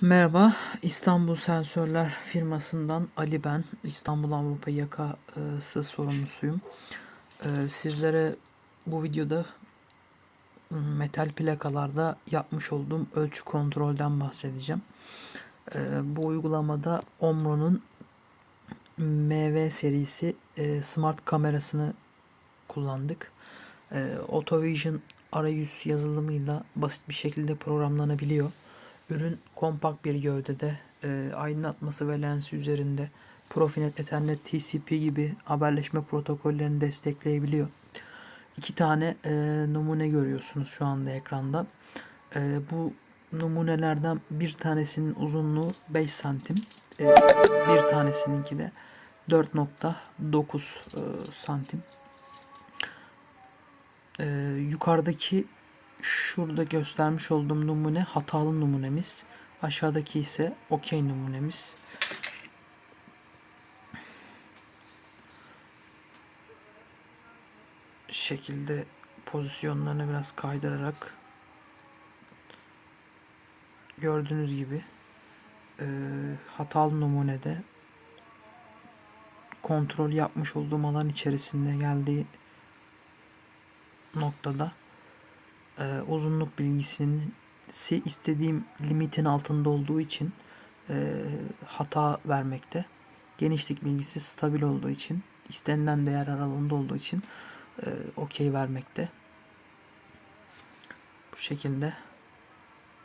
Merhaba, İstanbul Sensörler firmasından Ali ben. İstanbul Avrupa yakası sorumlusuyum. Ee, Sizlere bu videoda metal plakalarda yapmış olduğum ölçü kontrolden bahsedeceğim. Ee, Bu uygulamada Omro'nun MV serisi e, smart kamerasını kullandık. Ee, AutoVision arayüz yazılımıyla basit bir şekilde programlanabiliyor. Ürün kompakt bir gövdede, e, aydınlatması ve lensi üzerinde Profinet, Ethernet, TCP gibi haberleşme protokollerini destekleyebiliyor. İki tane e, numune görüyorsunuz şu anda ekranda. E, bu numunelerden bir tanesinin uzunluğu 5 santim, e, bir tanesininki de 4.9 e, santim. E, yukarıdaki şurada göstermiş olduğum numune hatalı numunemiz. Aşağıdaki ise okey numunemiz. şekilde pozisyonlarını biraz kaydırarak gördüğünüz gibi e, hatalı numunede kontrol yapmış olduğum alan içerisinde geldiği noktada e, uzunluk bilgisinin istediğim limitin altında olduğu için e, hata vermekte. Genişlik bilgisi stabil olduğu için istenilen değer aralığında olduğu için e, okey vermekte. Bu şekilde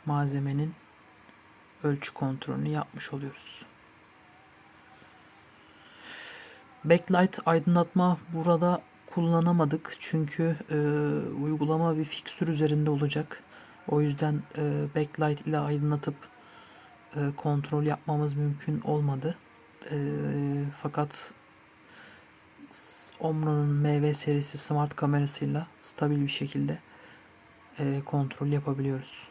malzemenin ölçü kontrolünü yapmış oluyoruz. Backlight aydınlatma burada kullanamadık çünkü e, uygulama bir fikstür üzerinde olacak. O yüzden e, backlight ile aydınlatıp e, kontrol yapmamız mümkün olmadı. E, fakat Omro'nun MV serisi smart kamerasıyla stabil bir şekilde e, kontrol yapabiliyoruz.